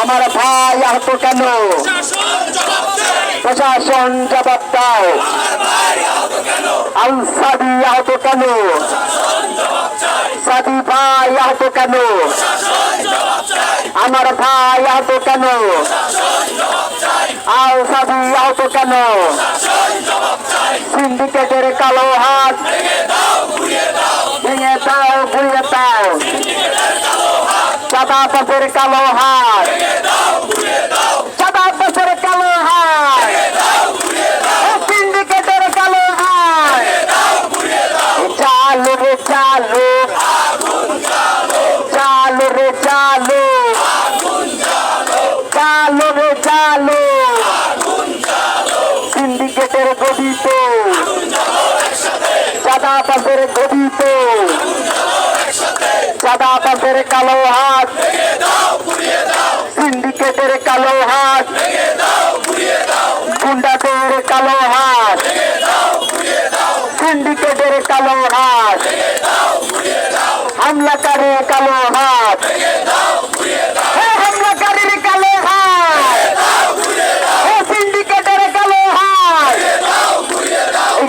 আমার ভাই আহত কেন? প্রশাসন জবাব দাও। আল সাদি আহত কেন? সাদি ভাই আহত কেন? আমার ভাই আহত কেন? আল সাদি আহত কেন? সিন্ডিকেটের কালো হাত ভেঙে দাও ঘুরিয়ে দাও। চাঁদা কালো হাত চাঁদা পাশের কালো হাত সিন্ডিকেটের কালো হাত চালু রে চালু। চালু রে চালু। চালু রে চালু। সিন্ডিকেটের গঠিত চাঁদা পাশের গঠিত চাঁদা পাশের কালো হাত। সিন্ডিকেটের কালো হাত। গুন্ডাদের কালো হাত। সিন্ডিকেটের কালো হাত হামলাকারীর কালো হাত হে হামলাকারীর কালো হাত হে সিন্ডিকেটের কালো হাত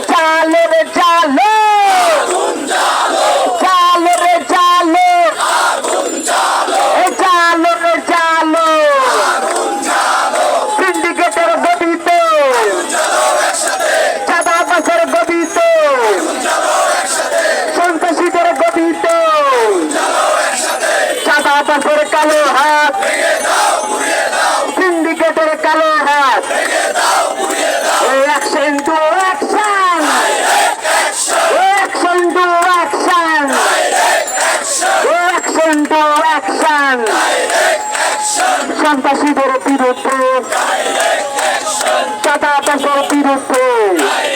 চালো রে চালো চালো রে চালো এ চালো রে চালো সিন্ডিকেটের গঠিত চাঁদা পাশের গঠিত সন্ত্রাসীদের গঠিত চাঁদা পাশের কালো হাত। সিন্ডিকেটের কালো হাত। Action to action action to action action to action সন্ত্রাসীদের বিরুদ্ধে